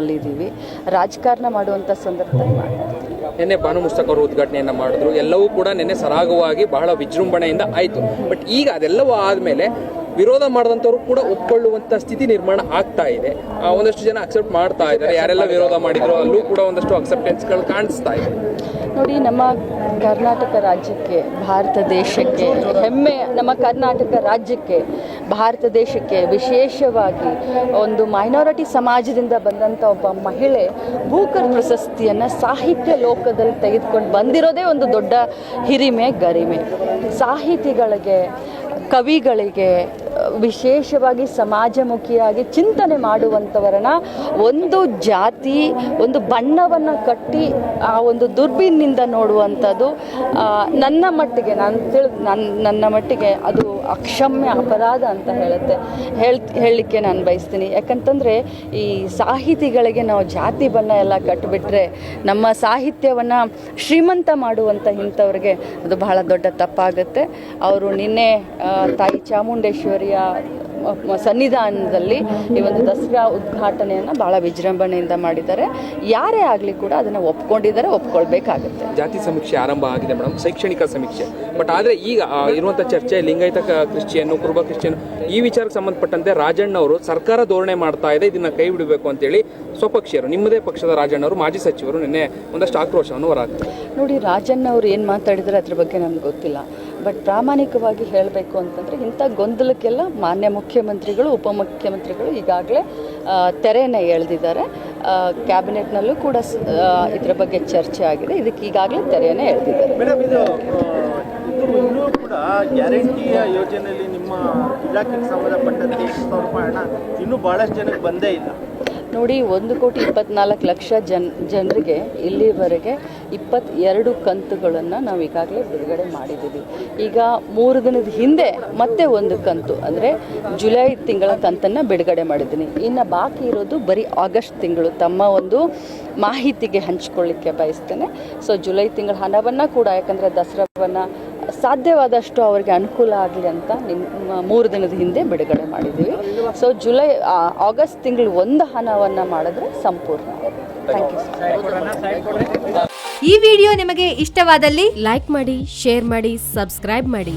ಸಂದರ್ಭದಲ್ಲಿದ್ದೀವಿ ರಾಜಕಾರಣ ಮಾಡುವಂಥ ಸಂದರ್ಭದಲ್ಲಿ ನಿನ್ನೆ ಭಾನು ಮುಸ್ತಕ್ ಅವರು ಉದ್ಘಾಟನೆಯನ್ನು ಮಾಡಿದ್ರು. ಎಲ್ಲವೂ ಕೂಡ ನಿನ್ನೆ ಸರಾಗವಾಗಿ ಬಹಳ ವಿಜೃಂಭಣೆಯಿಂದ ಆಯಿತು. ಬಟ್ ಈಗ ಅದೆಲ್ಲವೂ ಆದ್ಮೇಲೆ ವಿರೋಧ ಮಾಡಿದಂಥವ್ರು ಕೂಡ ಒಪ್ಕೊಳ್ಳುವಂಥ ಸ್ಥಿತಿ ನಿರ್ಮಾಣ ಆಗ್ತಾ ಇದೆ. ಒಂದಷ್ಟು ಜನ ಅಕ್ಸೆಪ್ಟ್ ಮಾಡ್ತಾ ಇದ್ದಾರೆ. ಯಾರೆಲ್ಲ ವಿರೋಧ ಮಾಡಿದ್ರು ಅಲ್ಲೂ ಕೂಡ ಒಂದಷ್ಟು ಅಕ್ಸೆಪ್ಟೆನ್ಸ್ಗಳು ಕಾಣಿಸ್ತಾ ಇದೆ. ನೋಡಿ, ನಮ್ಮ ಕರ್ನಾಟಕ ರಾಜ್ಯಕ್ಕೆ, ಭಾರತ ದೇಶಕ್ಕೆ ಹೆಮ್ಮೆ, ನಮ್ಮ ಕರ್ನಾಟಕ ರಾಜ್ಯಕ್ಕೆ, ಭಾರತ ದೇಶಕ್ಕೆ ವಿಶೇಷವಾಗಿ ಒಂದು ಮೈನಾರಿಟಿ ಸಮಾಜದಿಂದ ಬಂದಂಥ ಒಬ್ಬ ಮಹಿಳೆ ಭೂಕರ್ ಪ್ರಶಸ್ತಿಯನ್ನು ಸಾಹಿತ್ಯ ಲೋಕದಲ್ಲಿ ತೆಗೆದುಕೊಂಡು ಬಂದಿರೋದೇ ಒಂದು ದೊಡ್ಡ ಹಿರಿಮೆ, ಗರಿಮೆ. ಸಾಹಿತಿಗಳಿಗೆ, ಕವಿಗಳಿಗೆ ವಿಶೇಷವಾಗಿ ಸಮಾಜಮುಖಿಯಾಗಿ ಚಿಂತನೆ ಮಾಡುವಂಥವರನ್ನ ಒಂದು ಜಾತಿ, ಒಂದು ಬಣ್ಣವನ್ನು ಕಟ್ಟಿ ಆ ಒಂದು ದುರ್ಬೀನ್ನಿಂದ ನೋಡುವಂಥದ್ದು ನನ್ನ ಮಟ್ಟಿಗೆ ನಾನು ತಿಳ್ ನನ್ನ ನನ್ನ ಮಟ್ಟಿಗೆ ಅದು ಅಕ್ಷಮ್ಯ ಅಪರಾಧ ಅಂತ ಹೇಳುತ್ತೆ. ಹೇಳ್, ಹೇಳಲಿಕ್ಕೆ ನಾನು ಬಯಸ್ತೀನಿ. ಯಾಕಂತಂದರೆ ಈ ಸಾಹಿತಿಗಳಿಗೆ ನಾವು ಜಾತಿ ಬಣ್ಣ ಎಲ್ಲ ಕಟ್ಟಿಬಿಟ್ರೆ ನಮ್ಮ ಸಾಹಿತ್ಯವನ್ನು ಶ್ರೀಮಂತ ಮಾಡುವಂಥ ಇಂಥವ್ರಿಗೆ ಅದು ಬಹಳ ದೊಡ್ಡ ತಪ್ಪಾಗುತ್ತೆ. ಅವರು ನಿನ್ನೆ ತಾಯಿ ಚಾಮುಂಡೇಶ್ವರಿಯ ಮ- ಸನ್ನಿಧಾನದಲ್ಲಿ ಈ ಒಂದು ದಸರಾ ಉದ್ಘಾಟನೆಯನ್ನು ಭಾಳ ವಿಜೃಂಭಣೆಯಿಂದ ಮಾಡಿದ್ದಾರೆ. ಯಾರೇ ಆಗಲಿ ಕೂಡ ಅದನ್ನು ಒಪ್ಕೊಂಡಿದ್ದಾರೆ ಒಪ್ಕೊಳ್ಬೇಕಾಗುತ್ತೆ. ಜಾತಿ ಸಮೀಕ್ಷೆ ಆರಂಭ ಆಗಿದೆ ಮೇಡಮ್ ಶೈಕ್ಷಣಿಕ ಸಮೀಕ್ಷೆ. ಬಟ್ ಆದರೆ ಈಗ ಇರುವಂಥ ಚರ್ಚೆ ಲಿಂಗಾಯತ ಕ್ರಿಶ್ಚಿಯನ್ನು ಕ್ರಿಶ್ಚಿಯನ್ ಕುರುಬ ಕ್ರಿಶ್ಚಿಯನ್ ಈ ವಿಚಾರಕ್ಕೆ ಸಂಬಂಧಪಟ್ಟಂತೆ ರಾಜಣ್ಣ ಅವರು ಸರ್ಕಾರ ಧೋರಣೆ ಮಾಡ್ತಾ ಇದೆ ಇದನ್ನು ಕೈ ಬಿಡಬೇಕು ಅಂತೇಳಿ ಸ್ವಪಕ್ಷೀಯರು ನಿಮ್ಮದೇ ಪಕ್ಷದ ರಾಜಣ್ಣ ಅವರು ಮಾಜಿ ಸಚಿವರು ನಿನ್ನೆ ಒಂದಷ್ಟು ಆಕ್ರೋಶವನ್ನು ಹೊರಹಾಕ್ತಾರೆ ನೋಡಿ ರಾಜಣ್ಣ ಅವರು ಏನು ಮಾತಾಡಿದರೆ ಅದ್ರ ಬಗ್ಗೆ ನಮ್ಗೆ ಗೊತ್ತಿಲ್ಲ. ಬಟ್ ಪ್ರಾಮಾಣಿಕವಾಗಿ ಹೇಳಬೇಕು ಅಂತಂದರೆ ಇಂಥ ಗೊಂದಲಕ್ಕೆಲ್ಲ ಮಾನ್ಯ ಮುಖ್ಯಮಂತ್ರಿಗಳು, ಉಪಮುಖ್ಯಮಂತ್ರಿಗಳು ಈಗಾಗಲೇ ತೆರೆಯನ್ನು ಎಳೆದಿದ್ದಾರೆ. ಕ್ಯಾಬಿನೆಟ್ನಲ್ಲೂ ಕೂಡ ಇದರ ಬಗ್ಗೆ ಚರ್ಚೆ ಆಗಿದೆ. ಇದಕ್ಕೆ ಈಗಾಗಲೇ ತೆರೆಯನ್ನು ಎಳೆದಿದ್ದಾರೆ. ಗ್ಯಾರಂಟಿಯ ಯೋಜನೆಯಲ್ಲಿ ನಿಮ್ಮ ಇಲಾಖೆಗೆ ಸಂಬಂಧಪಟ್ಟಂತೆ ಇನ್ನೂ ಬಹಳಷ್ಟು ಜನಕ್ಕೆ ಬಂದೇ ಇಲ್ಲ. ನೋಡಿ, ಒಂದು ಕೋಟಿ ಇಪ್ಪತ್ನಾಲ್ಕು ಲಕ್ಷ ಜನ್, ಜನರಿಗೆ ಇಲ್ಲಿವರೆಗೆ ಇಪ್ಪತ್ತೆರಡು ಕಂತುಗಳನ್ನು ನಾವು ಈಗಾಗಲೇ ಬಿಡುಗಡೆ ಮಾಡಿದ್ದೀವಿ. ಈಗ ಮೂರು ದಿನದ ಹಿಂದೆ ಮತ್ತೆ ಒಂದು ಕಂತು, ಅಂದರೆ ಜುಲೈ ತಿಂಗಳ ಕಂತನ್ನು ಬಿಡುಗಡೆ ಮಾಡಿದ್ದೀನಿ. ಇನ್ನು ಬಾಕಿ ಇರೋದು ಬರೀ ಆಗಸ್ಟ್ ತಿಂಗಳು. ತಮ್ಮ ಒಂದು ಮಾಹಿತಿಗೆ ಹಂಚ್ಕೊಳ್ಳಿಕ್ಕೆ ಬಯಸ್ತೇನೆ. ಸೊ ಜುಲೈ ತಿಂಗಳ ಹಣವನ್ನು ಕೂಡ, ಯಾಕಂದರೆ ದಸರಾವನ್ನು ಸಾಧ್ಯವಾದಷ್ಟು ಅವರಿಗೆ ಅನುಕೂಲ ಆಗಲಿ ಅಂತ ನಿಮ್ಮ ಮೂರು ದಿನದ ಹಿಂದೆ ಬಿಡುಗಡೆ ಮಾಡಿದ್ದೀವಿ. ಸೊ ಜುಲೈ ಆಗಸ್ಟ್ ತಿಂಗಳು ಒಂದು ಹಣವನ್ನು ಮಾಡಿದ್ರೆ ಸಂಪೂರ್ಣ. ಥ್ಯಾಂಕ್ ಯು ಈ ವಿಡಿಯೋ ನಿಮಗೆ ಇಷ್ಟವಾದಲ್ಲಿ ಲೈಕ್ ಮಾಡಿ, ಶೇರ್ ಮಾಡಿ, ಸಬ್ಸ್ಕ್ರೈಬ್ ಮಾಡಿ.